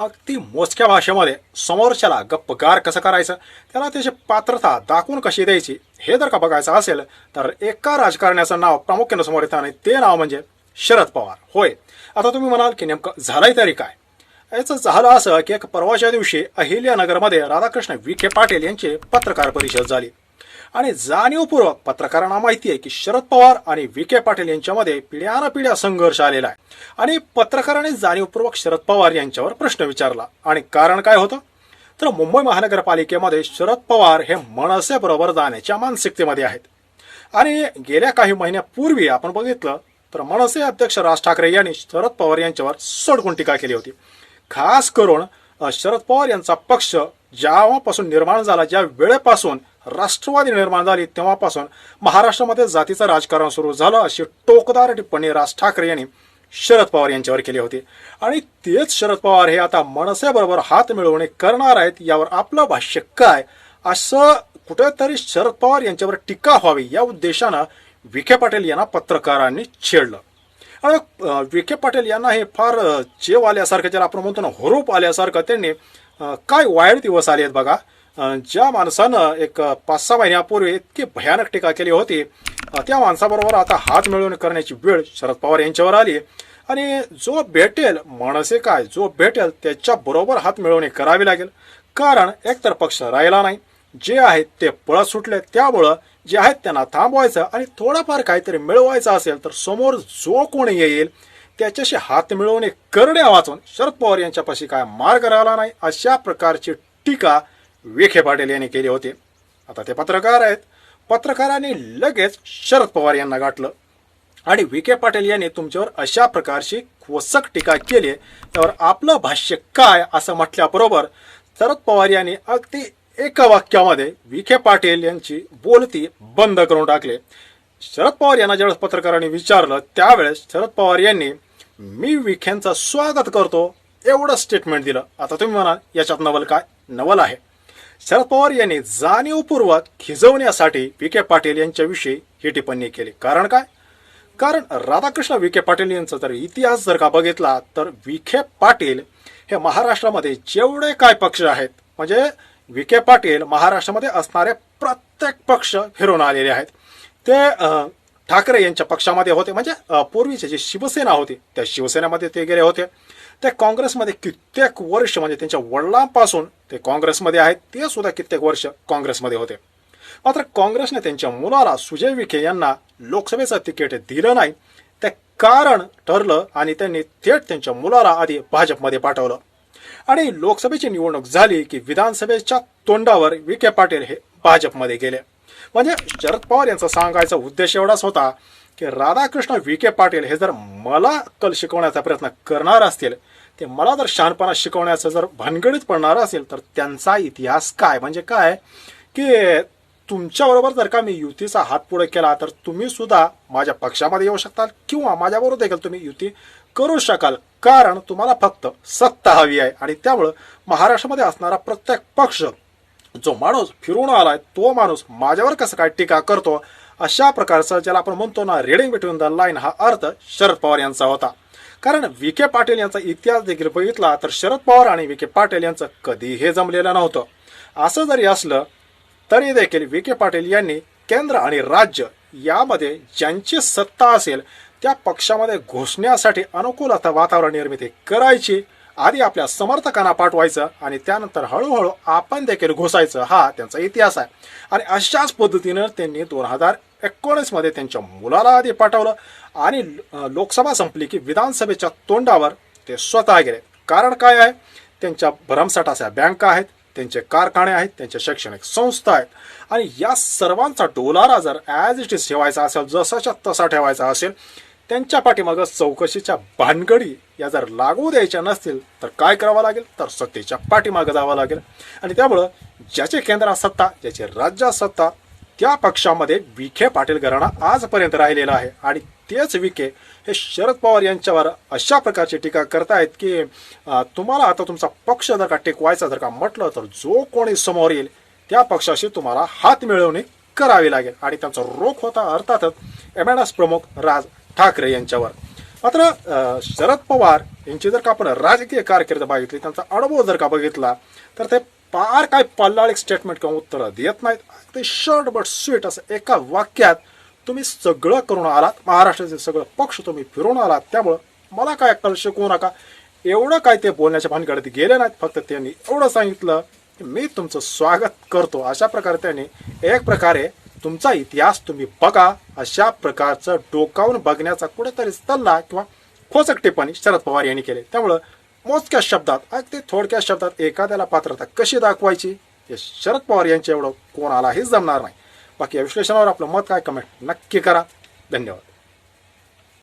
अगदी मोजक्या भाषेमध्ये समोरच्याला गप्पगार कसं करायचं? त्याला त्याची पात्रता दाखवून कशी द्यायची? हे जर का बघायचं असेल तर एका राजकारण्याचं नाव प्रामुख्यानं समोर येतं आणि ते नाव म्हणजे शरद पवार. होय. आता तुम्ही म्हणाल की नेमकं झालंय तरी काय? याचं झालं असं की एक परवाच्या दिवशी अहिल्यानगरमध्ये राधाकृष्ण विखे पाटील यांची पत्रकार परिषद झाली. आणि जाणीवपूर्वक पत्रकारांना माहिती आहे की शरद पवार आणि विखे पाटील यांच्यामध्ये पिढ्यानपिढ्या संघर्ष आलेला आहे. आणि पत्रकारांनी जाणीवपूर्वक शरद पवार यांच्यावर प्रश्न विचारला. आणि कारण काय होतं? तर मुंबई महानगरपालिकेमध्ये शरद पवार हे मनसेबरोबर जाण्याच्या मानसिकतेमध्ये आहेत. आणि गेल्या काही महिन्यापूर्वी आपण बघितलं तर मनसे अध्यक्ष राज ठाकरे यांनी शरद पवार यांच्यावर सडकून टीका केली होती. खास करून शरद पवार यांचा पक्ष जेव्हापासून निर्माण झाला ज्या वेळेपासून राष्ट्रवादी निर्माण झाली तेव्हापासून महाराष्ट्रामध्ये जातीचं राजकारण सुरू झालं अशी टोकदार टिप्पणी राज ठाकरे यांनी शरद पवार यांच्यावर केली होती. आणि तेच शरद पवार हे आता मनसेबरोबर हात मिळवणे करणार आहेत यावर आपलं भाष्य काय? असं कुठेतरी शरद पवार यांच्यावर टीका व्हावी या उद्देशानं विखे पाटील यांना पत्रकारांनी छेडलं. आणि विखे पाटील यांना हे फार चेव आल्यासारखं ज्याला आपण म्हणतो ना हुरूप आल्यासारखं त्यांनी काय वाईट दिवस आले आहेत बघा. ज्या माणसानं एक पाच सहा महिन्यापूर्वी इतकी भयानक टीका केली होती त्या माणसाबरोबर आता हात मिळवून करण्याची वेळ शरद पवार यांच्यावर आली. आणि जो भेटेल माणसे काय जो भेटेल त्याच्या बरोबर हात मिळवणी करावी लागेल. कारण एकतर पक्ष राहिला नाही. जे आहेत ते पळत सुटले. त्यामुळं जे आहेत त्यांना थांबवायचं आणि थोडंफार काहीतरी मिळवायचं असेल तर समोर जो कोणी येईल त्याच्याशी हात मिळवणे करणे वाचून शरद पवार यांच्यापाशी काय मार्ग राहिला नाही अशा प्रकारची टीका विखे पाटील यांनी केले होते. आता ते पत्रकार आहेत. पत्रकारांनी लगेच शरद पवार यांना गाठलं. आणि विखे पाटील यांनी तुमच्यावर अशा प्रकारची खोसक टीका केली त्यावर आपलं भाष्य काय असं म्हटल्याबरोबर शरद पवार यांनी अगदी एका वाक्यामध्ये विखे पाटील यांची बोलती बंद करून टाकले. शरद पवार यांना ज्यावेळेस पत्रकारांनी विचारलं त्यावेळेस शरद पवार यांनी मी विखेंचं स्वागत करतो एवढं स्टेटमेंट दिलं. आता तुम्ही म्हणाल याच्यात नवल काय? नवल आहे. शरद पवार यांनी जाणीवपूर्वक खिजवण्यासाठी विखे पाटील यांच्याविषयी ही टिप्पणी केली. कारण काय? कारण राधाकृष्ण विखे पाटील यांचा जर इतिहास जर का बघितला तर विखे पाटील हे महाराष्ट्रामध्ये जेवढे काय पक्ष आहेत म्हणजे विखे पाटील महाराष्ट्रामध्ये असणारे प्रत्येक पक्ष फिरून आलेले आहेत. ते ठाकरे यांच्या पक्षामध्ये होते म्हणजे पूर्वीचे जे शिवसेना होती त्या शिवसेनेमध्ये ते गेले होते. त्या काँग्रेसमध्ये कित्येक वर्ष म्हणजे त्यांच्या वडिलांपासून ते काँग्रेसमध्ये आहेत ते सुद्धा कित्येक वर्ष काँग्रेसमध्ये होते. मात्र काँग्रेसने त्यांच्या मुलाला सुजय विखे यांना लोकसभेचं तिकीट दिलं नाही. ते कारण ठरलं आणि त्यांनी थेट त्यांच्या मुलाला आधी भाजपमध्ये पाठवलं. आणि लोकसभेची निवडणूक झाली की विधानसभेच्या तोंडावर विखे पाटील हे भाजपमध्ये गेले. म्हणजे शरद पवार यांचा सांगायचा उद्देश एवढाच होता की राधाकृष्ण विखे पाटील हे जर मला कल शिकवण्याचा प्रयत्न करणार असतील ते मला जर शहाणपणा शिकवण्याचं जर भानगडीत पडणार असेल तर त्यांचा इतिहास काय? म्हणजे काय? की तुमच्याबरोबर जर का मी युतीचा हात पुढे केला तर तुम्ही सुद्धा माझ्या पक्षामध्ये येऊ शकताल किंवा माझ्याबरोबर देखील तुम्ही युती करू शकाल. कारण तुम्हाला फक्त सत्ता हवी आहे आणि त्यामुळं महाराष्ट्रामध्ये असणारा प्रत्येक पक्ष जो माणूस फिरून आलाय तो माणूस माझ्यावर कसं काय टीका करतो अशा प्रकारचं ज्याला आपण म्हणतो ना रेडिंग बिटवीन द लाईन हा अर्थ शरद पवार यांचा होता. कारण विखे पाटील यांचा इतिहास देखील बघितला तर शरद पवार आणि विखे पाटील यांचं कधीही जमलेलं नव्हतं. असं जरी असलं तरी देखील विखे पाटील यांनी केंद्र आणि राज्य यामध्ये ज्यांची सत्ता असेल त्या पक्षामध्ये घुसण्यासाठी अनुकूल आता वातावरण निर्मिती करायची आधी आपल्या समर्थकांना पाठवायचं आणि त्यानंतर हळूहळू आपण देखील घुसायचं. हा त्यांचा इतिहास आहे. आणि अशाच पद्धतीनं त्यांनी दोन हजार एकोणीसमध्ये त्यांच्या मुलाला आधी पाठवलं आणि लोकसभा संपली की विधानसभेच्या तोंडावर ते स्वतः गेले. कारण काय आहे? त्यांच्या भरमसाठ अशा बँका आहेत त्यांचे कारखाने आहेत त्यांच्या शैक्षणिक संस्था आहेत. आणि या सर्वांचा डोलारा जर ॲज इट इज ठेवायचा असेल जसाच्या तसा ठेवायचा असेल त्यांच्या पाठीमागं चौकशीच्या भानगडी या जर लागू द्यायच्या नसतील तर काय करावं लागेल? तर सत्तेच्या पाठीमागं जावं लागेल. आणि त्यामुळं ज्याचे केंद्रात सत्ता ज्याचे राज्यात सत्ता त्या पक्षामध्ये विखे पाटील घराणा आजपर्यंत राहिलेला आहे. आणि तेच विखे हे शरद पवार यांच्यावर अशा प्रकारची टीका करतायत की तुम्हाला आता तुमचा पक्ष जर का टिकवायचा जर का म्हटलं तर जो कोणी समोर येईल त्या पक्षाशी तुम्हाला हात मिळवणी करावी लागेल. आणि त्यांचा रोख होता अर्थातच एम एन एस प्रमुख राज ठाकरे यांच्यावर. मात्र शरद पवार यांची जर का आपण राजकीय कारकीर्द बघितली त्यांचा अनुभव जर का बघितला तर ते फार काय पल्लाळ स्टेटमेंट किंवा उत्तरं देत नाहीत. ते शॉर्ट बट स्वीट असं एका वाक्यात तुम्ही सगळं करून आलात महाराष्ट्राचे सगळं पक्ष तुम्ही फिरून आलात त्यामुळं मला काय अक्कल शिकवू नका. एवढं काय ते बोलण्याच्या भानगडीत गेले नाहीत. फक्त त्यांनी एवढं सांगितलं की मी तुमचं स्वागत करतो. अशा प्रकारे त्यांनी एक प्रकारे तुमचा इतिहास तुम्ही बघा अशा प्रकारचं डोकावून बघण्याचा कुठेतरी सल्ला किंवा खोचक टिप्पणी शरद पवार यांनी केले. त्यामुळं मोजक्या शब्दात अगदी थोडक्या शब्दात एखाद्याला पात्रता कशी दाखवायची हे शरद पवार यांच्या एवढं कोणालाही जमणार नाही. बाकी या विश्लेषणावर आपलं मत काय कमेंट नक्की करा. धन्यवाद.